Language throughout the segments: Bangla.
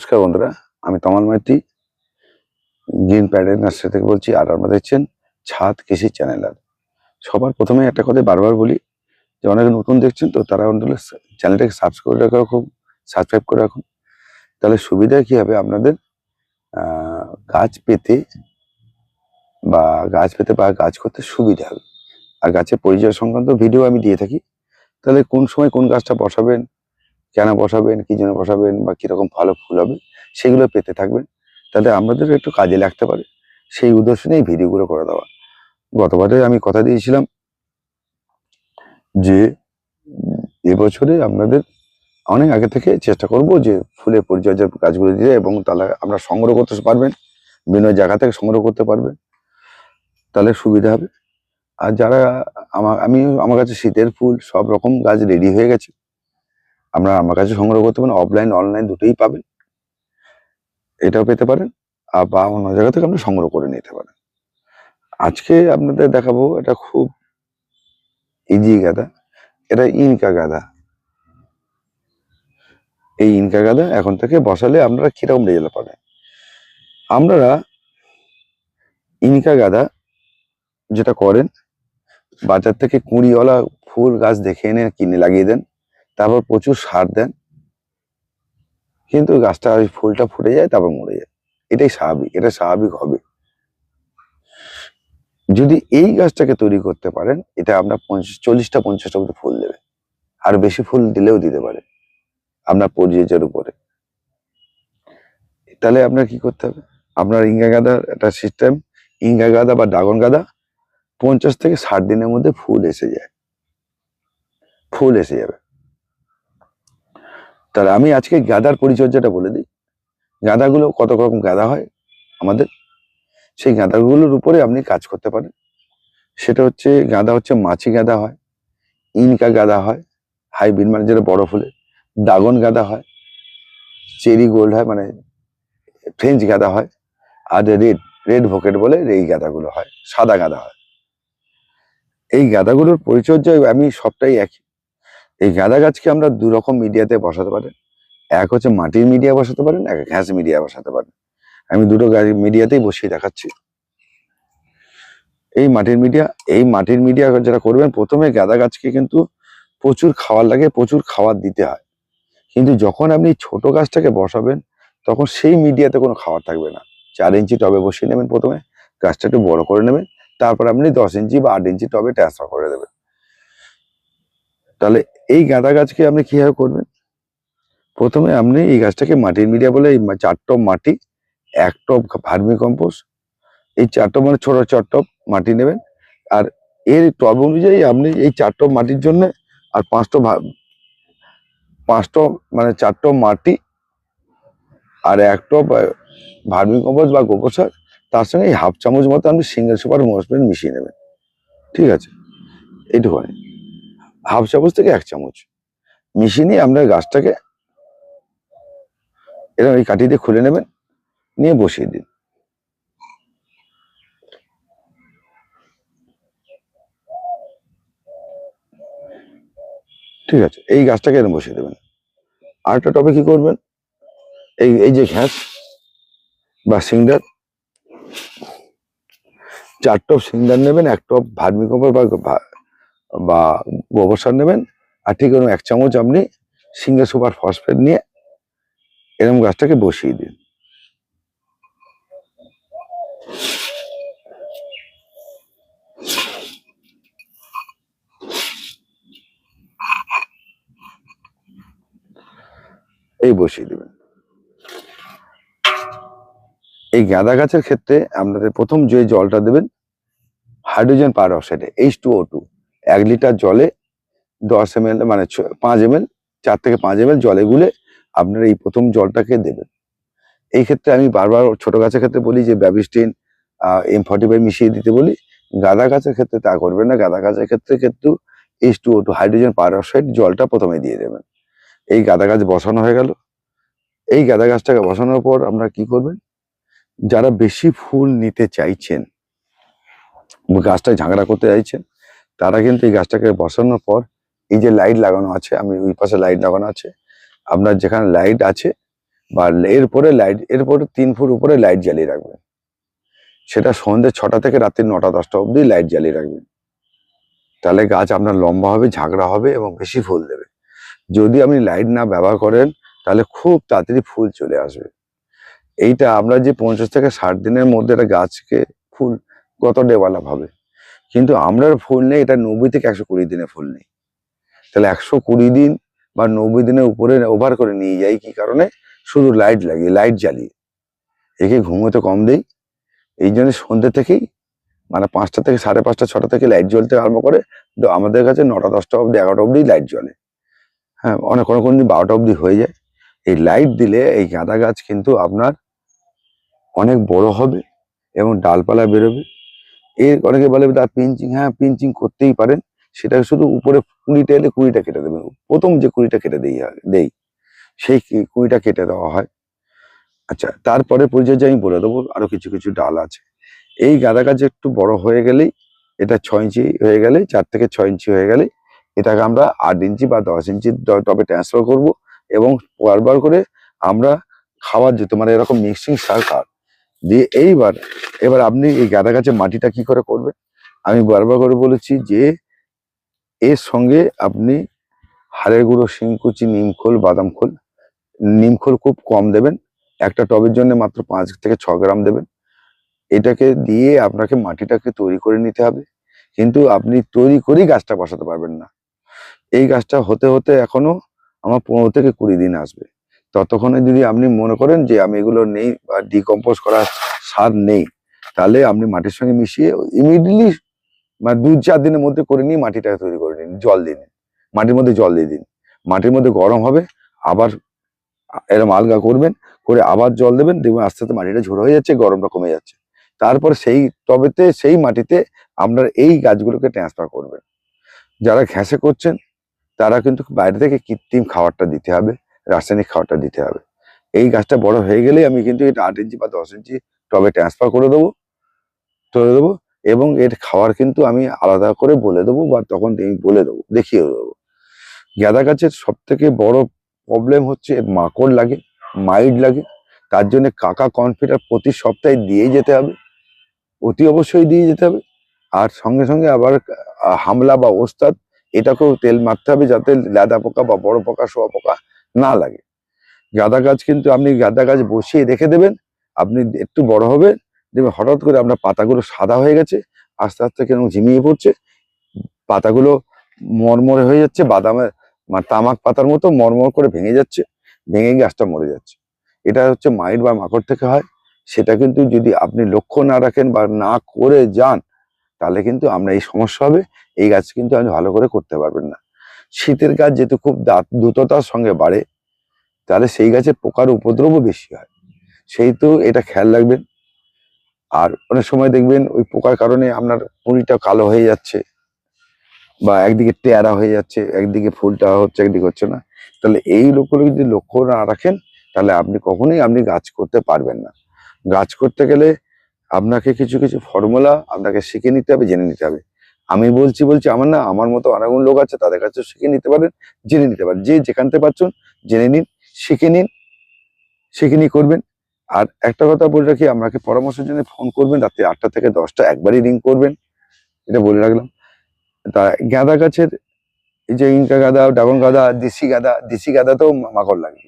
নমস্কার বন্ধুরা, আমি তমাল মাইতি, গ্রিন প্যাডের নার্সারি থেকে বলছি, আর আপনারা দেখছেন ছাদ কৃষি চ্যানেল আর। সবার প্রথমে একটা কথা বারবার বলি, যে অনেক নতুন দেখছেন তো তারা অন্তত চ্যানেলটাকে সাবস্ক্রাইব করে রাখুন সাবস্ক্রাইব করে রাখুন। তাহলে সুবিধা কি হবে আপনাদের? গাছ পেতে বা গাছ পেতে বা গাছ করতে সুবিধা হবে। আর গাছের পরিচয় সংক্রান্ত ভিডিও আমি দিয়ে থাকি। তাহলে কোন সময় কোন গাছটা বসাবেন কেন বসাবেন, কি জন্য বসাবেন বা কীরকম ভালো ফুল হবে, সেগুলো পেতে থাকবেন। তাতে আমাদের একটু কাজে লাগতে পারে। সেই উদ্দেশ্যে এই ভিডিওগুলো করে দেওয়া। গতবারে আমি কথা দিয়েছিলাম যে এবছরে আপনাদের অনেক আগে থেকে চেষ্টা করব যে ফুলের পরিচর্যার কাজগুলো দিয়ে এবং তাহলে আমরা সংগ্রহ করতে পারবেন, বিভিন্ন জায়গা থেকে সংগ্রহ করতে পারবেন। তাহলে সুবিধা হবে। আর যারা আমার আমি, আমার কাছে শীতের ফুল সব রকম গাছ রেডি হয়ে গেছে। আপনারা আমার কাছে সংগ্রহ করতে পারেন অফলাইন অনলাইন দুটোই পাবেন। এটাও পেতে পারেন আর বা অন্য জায়গা থেকে আপনি সংগ্রহ করে নিতে পারেন। আজকে আপনাদের দেখাবো এটা খুব ইজি গাদা, এটা ইনকা গাদা। এই ইনকা গাদা এখন থেকে বসালে আপনারা কীরকম রেজাল্ট পাবেন? আপনারা ইনকা গাদা যেটা করেন, বাজার থেকে কুঁড়িওয়ালা ফুল গাছ দেখে এনে কিনে লাগিয়ে দেন। তারপর প্রচুর সার দেন। কিন্তু গাছটা ওই ফুলটা ফুটে যায়, তারপর মরে যায়। এটাই স্বাভাবিক, এটা স্বাভাবিক হবে। যদি এই গাছটাকে তৈরি করতে পারেন, এটা আপনার পঞ্চাশ, চল্লিশটা পঞ্চাশটা মতো ফুল দেবে। আর বেশি ফুল দিলেও দিতে পারে, আপনার পরিচর্যার উপরে। তাহলে আপনার কি করতে হবে? আপনার ইঙ্গা গাদার একটা সিস্টেম ইঙ্গা গাদা বা ড্রাগন গাদা পঞ্চাশ থেকে ষাট দিনের মধ্যে ফুল এসে যায়। ফুল এসে যাবে। তাহলে আমি আজকে গাদার পরিচর্যাটা বলে দিই। গাঁদাগুলো কত রকম গাঁদা হয় আমাদের? সেই গাঁদাগুলোর উপরে আপনি কাজ করতে পারেন। সেটা হচ্ছে, গাঁদা হচ্ছে মাছি গাঁদা হয়, ইনকা গাঁদা হয়, হাইব্রিড মানে যেটা বড় ফুলে, দাগন গাঁদা হয়, চেরি গোল্ড হয় মানে ফ্রেঞ্চ গাঁদা হয়, আর রেড রেড ভোকেট বলে এই গাঁদাগুলো হয়, সাদা গাঁদা হয়। এই গাঁদাগুলোর পরিচর্যা আমি সবটাই একই। এই গাঁদা গাছকে আমরা দু রকম মিডিয়াতে বসাতে পারেন। এক হচ্ছে মাটির মিডিয়া বসাতে পারেন, এক ঘ্যাস মিডিয়া বসাতে পারেন। আমি দুটো মিডিয়াতেই বসিয়ে দেখাচ্ছি। এই মাটির মিডিয়া এই মাটির মিডিয়া যারা করবেন, প্রথমে গাঁদা গাছকে কিন্তু প্রচুর খাবার লাগে, প্রচুর খাবার দিতে হয়। কিন্তু যখন আপনি ছোট গাছটাকে বসাবেন, তখন সেই মিডিয়াতে কোনো খাবার থাকবে না। চার ইঞ্চি টবে বসিয়ে নেবেন প্রথমে, গাছটা একটু বড় করে নেবেন, তারপর আপনি দশ ইঞ্চি বা আট ইঞ্চি টবে ট্রান্সফার করে দেবেন। তাহলে এই গাঁদা গাছকে আপনি কীভাবে করবেন? প্রথমে আপনি এই গাছটাকে মাটির মিডিয়া বলে, এই চার টব মাটি, এক টপ ভার্মি কম্পোস্ট, এই চার টব মানে ছোট চার টব মাটি নেবেন। আর এর টব অনুযায়ী আপনি এই চার টব মাটির জন্য আর পাঁচ টব ভা- পাঁচ টব মানে চার টব মাটি আর এক টপ ভার্মি কম্পোস্ট বা গোবর সার, তার সঙ্গে এই হাফ চামচ মতো আপনি সিঙ্গেল সুপার মোসমেন্ট মিশিয়ে নেবেন। ঠিক আছে? এইটুখানি হাফ চামচ থেকে এক চামচ। মিশিয়ে নিয়ে আপনার গাছটাকে এরকম এই কাঠি দিয়ে খুলে নেবেন, নিয়ে বসিয়ে দিন। ঠিক আছে, এই গাছটাকে এরকম বসিয়ে দেবেন। আরেকটা টবে কি করবেন? এই এই যে ঘ্যাস বা সিংডার, চার টপ সিংডার নেবেন, এক টপ ভার্মি কম্পোস্ট বা বা গোবর সার নেবেন, আর ঠিক এরকম এক চামচ আপনি সিঙ্গেল সুপার ফসফেট নিয়ে এরকম গাছটাকে বসিয়ে দিন। এই বসিয়ে দিবেন। এই গাঁদা গাছের ক্ষেত্রে আপনাদের প্রথম যে জলটা দেবেন, হাইড্রোজেন পার অক্সাইডে এইচ টু ও টু এক লিটার জলে দশ এম মানে পাঁচ এম চার থেকে পাঁচ এম জলে গুলে আপনারা এই প্রথম জলটাকে দেবেন। এই ক্ষেত্রে আমি বারবার ছোট গাছের ক্ষেত্রে বলি যে ব্যাবিস্টিন এম ফর্টি ফাইভ মিশিয়ে দিতে বলি। গাঁদা গাছের ক্ষেত্রে তা করবেন না। গাঁদা গাছের ক্ষেত্রে কিন্তু H two two hydrogen peroxide জলটা প্রথমে দিয়ে দেবেন। এই গাঁদা গাছ বসানো হয়ে গেল। এই গাঁদা গাছটাকে বসানোর পর আপনারা কি করবেন? যারা বেশি ফুল নিতে চাইছেন গাছটা ঝাঁকড়া করতে চাইছেন তারা কিন্তু এই গাছটাকে বসানোর পর এই যে লাইট লাগানো আছে, আমি ওই পাশে লাইট লাগানো আছে। আপনার যেখানে লাইট আছে বা এরপরে লাইট এরপরে তিন ফুট উপরে লাইট জ্বালিয়ে রাখবেন। সেটা সন্ধ্যে ছটা থেকে রাত্রি নটা, দশটা অবধি লাইট জ্বালিয়ে রাখবেন। তাহলে গাছ আপনার লম্বা হবে, ঝাঁকড়া হবে এবং বেশি ফুল দেবে। যদি আপনি লাইট না ব্যবহার করেন, তাহলে খুব তাড়াতাড়ি ফুল চলে আসবে। এইটা আমরা যে পঞ্চাশ থেকে ষাট দিনের মধ্যে একটা গাছকে ফুল কত ডেভেলপ হবে। কিন্তু আমরা ফুল নেই, এটা নব্বই থেকে একশো কুড়ি দিনে ফুল নেই। তাহলে একশো কুড়ি দিন বা নব্বই দিনের উপরে ওভার করে নিয়ে যাই কি কারণে? শুধু লাইট লাগিয়ে লাইট জ্বালিয়ে। একে ঘুমোতে কম দেই। এই জন্য সন্ধ্যে থেকেই মানে পাঁচটা থেকে সাড়ে পাঁচটা, ছটা থেকে লাইট জ্বলতে আরম্ভ করে তো আমাদের কাছে নটা, দশটা অবধি, এগারোটা অবধি লাইট জ্বলে। হ্যাঁ অনেক কোনো কোনো দিন বারোটা অবধি হয়ে যায়। এই লাইট দিলে এই গাঁদা গাছ কিন্তু আপনার অনেক বড় হবে এবং ডালপালা বেরোবে। এর অনেকে বলে পিঞ্চিং হ্যাঁ পিঞ্চিং করতেই পারেন। সেটা শুধু উপরে কুড়িটা এলে কুড়িটা কেটে দেবেন প্রথম যে কুড়িটা কেটে দেই দেই, সেই কুড়িটা কেটে দেওয়া হয়। আচ্ছা তারপরে পরিচর্যা আমি বলে দেবো, আরও কিছু কিছু ডাল আছে। এই গাঁদা গাছ একটু বড় হয়ে গেলেই, এটা ছয় ইঞ্চি হয়ে গেলে চার থেকে ছয় ইঞ্চি হয়ে গেলে এটাকে আমরা আট ইঞ্চি বা দশ ইঞ্চি টবে ট্রান্সফার করব এবং বারবার করে আমরা খাওয়ার যেত মানে এরকম মিক্সিং সার দিয়ে এইবার, এবার আপনি এই গাঁদা গাছের মাটিটা কি করে করবেন? আমি বারবার করে বলেছি যে, এর সঙ্গে আপনি হাড়ের গুঁড়ো শিংকুচি নিমখোল বাদাম খোল নিমখোল খুব কম দেবেন। একটা টবের জন্য মাত্র পাঁচ থেকে ছ গ্রাম দেবেন। এটাকে দিয়ে আপনাকে মাটিটাকে তৈরি করে নিতে হবে। কিন্তু আপনি তৈরি করেই গাছটা বসাতে পারবেন না। এই গাছটা হতে হতে এখনও আমার পনেরো থেকে কুড়ি দিন আসবে। ততক্ষণে যদি আপনি মনে করেন যে আমি এগুলো নেই বা ডিকম্পোজ করার সার নেই, তাহলে আপনি মাটির সঙ্গে মিশিয়ে ইমিডিয়েটলি মানে দু চার দিনের মধ্যে করে নিয়ে মাটিটাকে তৈরি করে নিন, জল দিন মাটির মধ্যে জল দিয়ে দিন। মাটির মধ্যে গরম হবে, আবার এরকম আলগা করবেন, করে আবার জল দেবেন, দেখবেন আস্তে আস্তে মাটিটা ঝোড়ো হয়ে যাচ্ছে, গরমটা কমে যাচ্ছে। তারপর সেই টবেতে সেই মাটিতে আপনার এই গাছগুলোকে ট্রান্সফার করবেন। যারা ঘ্যাসে করছেন, তারা কিন্তু বাইরে থেকে কৃত্রিম খাবারটা দিতে হবে। রাসায়নিক খাবারটা দিতে হবে। এই গাছটা বড় হয়ে গেলেই আমি কিন্তু এটা আট ইঞ্চি বা দশ ইঞ্চি টবে ট্রান্সফার করে দেবো করে দেবো এবং এর খাওয়ার কিন্তু আমি আলাদা করে বলে দেবো বা তখন আমি বলে দেবো দেখিয়ে দেবো। গাঁদা গাছের সব থেকে বড় প্রবলেম হচ্ছে মাকড় লাগে মাইড লাগে, তার জন্য কাকা কনফিডার প্রতি সপ্তাহে দিয়ে যেতে হবে, অতি অবশ্যই দিয়ে যেতে হবে। আর সঙ্গে সঙ্গে আবার হামলা বা ওস্তাদ, এটাকেও তেল মারতে হবে যাতে লেদা পোকা বা বড় পোকা, শোয়া পোকা না লাগে। গাঁদা গাছ কিন্তু আপনি গাঁদা গাছ বসিয়ে রেখে দেবেন, আপনি একটু বড় হবে দেখবেন হঠাৎ করে আপনার পাতাগুলো সাদা হয়ে গেছে, আস্তে আস্তে কেন ঝিমিয়ে পড়ছে, পাতাগুলো মরমরে হয়ে যাচ্ছে বাদামের মানে তামাক পাতার মতো মরমর করে ভেঙে যাচ্ছে, ভেঙে গাছটা মরে যাচ্ছে। এটা হচ্ছে মাইট বা মাকড় থেকে হয়, সেটা কিন্তু যদি আপনি লক্ষ্য না রাখেন বা না করে যান, তাহলে কিন্তু আমরা এই সমস্যা হবে, এই গাছ কিন্তু আপনি ভালো করে করতে পারবেন না। শীতের গাছ যেহেতু খুব দ্রুততার সঙ্গে বাড়ে, তাহলে সেই গাছের পোকার উপদ্রবও বেশি হয়। সেই তো এটা খেয়াল রাখবেন। আর অনেক সময় দেখবেন ওই পোকার কারণে আপনার কুড়িটা কালো হয়ে যাচ্ছে বা একদিকে টেয়ারা হয়ে যাচ্ছে, একদিকে ফুলটা হচ্ছে, একদিকে হচ্ছে না। তাহলে এই লোকগুলো যদি লক্ষ্য না রাখেন, তাহলে আপনি কখনোই আপনি গাছ করতে পারবেন না। গাছ করতে গেলে আপনাকে কিছু কিছু ফর্মুলা আপনাকে শিখে নিতে হবে, জেনে নিতে হবে। আমি বলছি বলছি, আমার না, আমার মতো অনেকগুলো লোক আছে, তাদের কাছে শিখে নিতে পারেন, জেনে নিতে পারেন। যে যেখান থেকে পাচ্ছেন জেনে নিন, শিখে নিন, শিখে নিয়ে করবেন। আর একটা কথা বলে রাখি আপনাকে পরামর্শের জন্য ফোন করবেন, রাত্রি আটটা থেকে দশটা, একবারই রিং করবেন। এটা বলে রাখলাম। তা গাঁদা গাছের এই যে ইনকা গাঁদা, ড্রাগন গাঁদা, দেশি গাঁদা, দেশি গাঁদাতেও মাকড় লাগে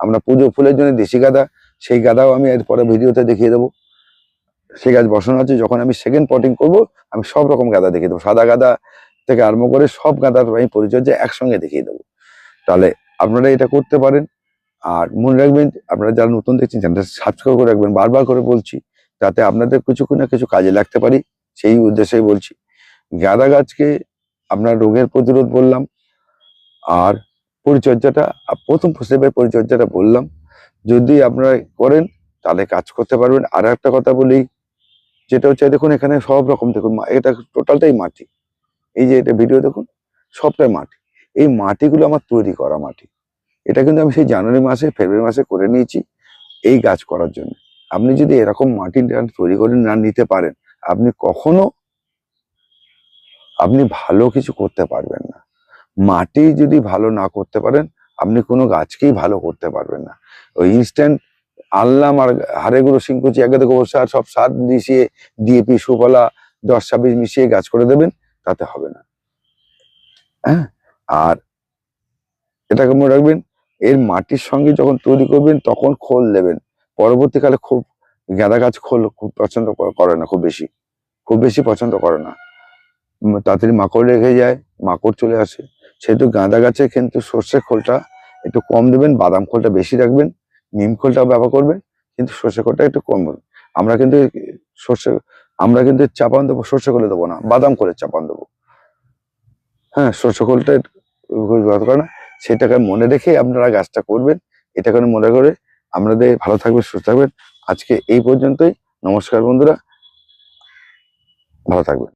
আমরা পুজো ফুলের জন্য দেশি গাঁদা, সেই গাঁদাও আমি এর পরে ভিডিওতে দেখিয়ে দেবো। সেই গাছ বসানো আছে, যখন আমি সেকেন্ড পটিং করব, আমি সব রকম গাঁদা দেখিয়ে দেবো। সাদা গাঁদা থেকে আরম্ভ করে সব গাঁদার আমি পরিচর্যা একসঙ্গে দেখিয়ে দেবো। তাহলে আপনারা এটা করতে পারেন। আর মনে রাখবেন, আপনারা যারা নতুন দেখছেন, চ্যানেলটা সাবস্ক্রাইব করে রাখবেন। বারবার করে বলছি, যাতে আপনাদের কিছু না কিছু কাজে লাগতে পারি, সেই উদ্দেশ্যেই বলছি। গাঁদা গাছকে আপনার রোগের প্রতিরোধ বললাম, আর পরিচর্যাটা প্রথম স্টেপের পরিচর্যাটা বললাম। যদি আপনারা করেন, তাহলে কাজ করতে পারবেন। আর একটা কথা বলি যেটা হচ্ছে, দেখুন এখানে সব রকম, দেখুন এটা টোটালটাই মাটি। এই যে এটা ভিডিও দেখুন, সবটাই মাটি। এই মাটিগুলো আমার তৈরি করা মাটি। এটা কিন্তু আমি সেই জানুয়ারি মাসে, ফেব্রুয়ারি মাসে করে নিয়েছি এই গাছ করার জন্য। আপনি যদি এরকম মাটি তৈরি করে না নিতে পারেন, আপনি কখনো, আপনি ভালো কিছু করতে পারবেন না। মাটি যদি ভালো না করতে পারেন, আপনি কোনো গাছকেই ভালো করতে পারবেন না। ওই ইনস্ট্যান্ট আনলাম আর হাড়ে গুঁড়ো সিংকুচি একে থেকে সার, সব সার মিশিয়ে ডিএপি সুফলা, দশ ছাব্বিশ মিশিয়ে গাছ করে দেবেন, তাতে হবে না। হ্যাঁ? আর এটাকে মনে রাখবেন, এর মাটির সঙ্গে যখন তৈরি করবেন, তখন খোল দেবেন। পরবর্তীকালে খুব গাঁদা গাছ খোল খুব পছন্দ করে না, খুব বেশি। খুব বেশি পছন্দ করে না। তাড়াতাড়ি মাকড় রেখে যায়, মাকড় চলে আসে। সেহেতু গাঁদা গাছে কিন্তু সর্ষে খোলটা একটু কম দেবেন, বাদাম খোলটা বেশি রাখবেন। নিম খোলটাও ব্যবহার করবেন কিন্তু সর্ষে খোলটা একটু কম আমরা কিন্তু সর্ষে, আমরা কিন্তু চাপান দেবো, সর্ষে খোলে দেবো না, বাদাম খোলে চাপান দেবো। হ্যাঁ সর্ষে খোলটা ব্যবহার করে না, সেটাকে মনে রেখে আপনারা গাছটা করবেন এটা এটাকে মনে করে আপনাদের ভালো থাকবেন, সুস্থ থাকবেন। আজকে এই পর্যন্তই, নমস্কার বন্ধুরা, ভালো থাকবেন।